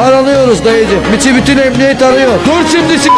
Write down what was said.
Aranıyoruz dayıcım. Bütün bütün emniyet arıyor. Dur şimdi s-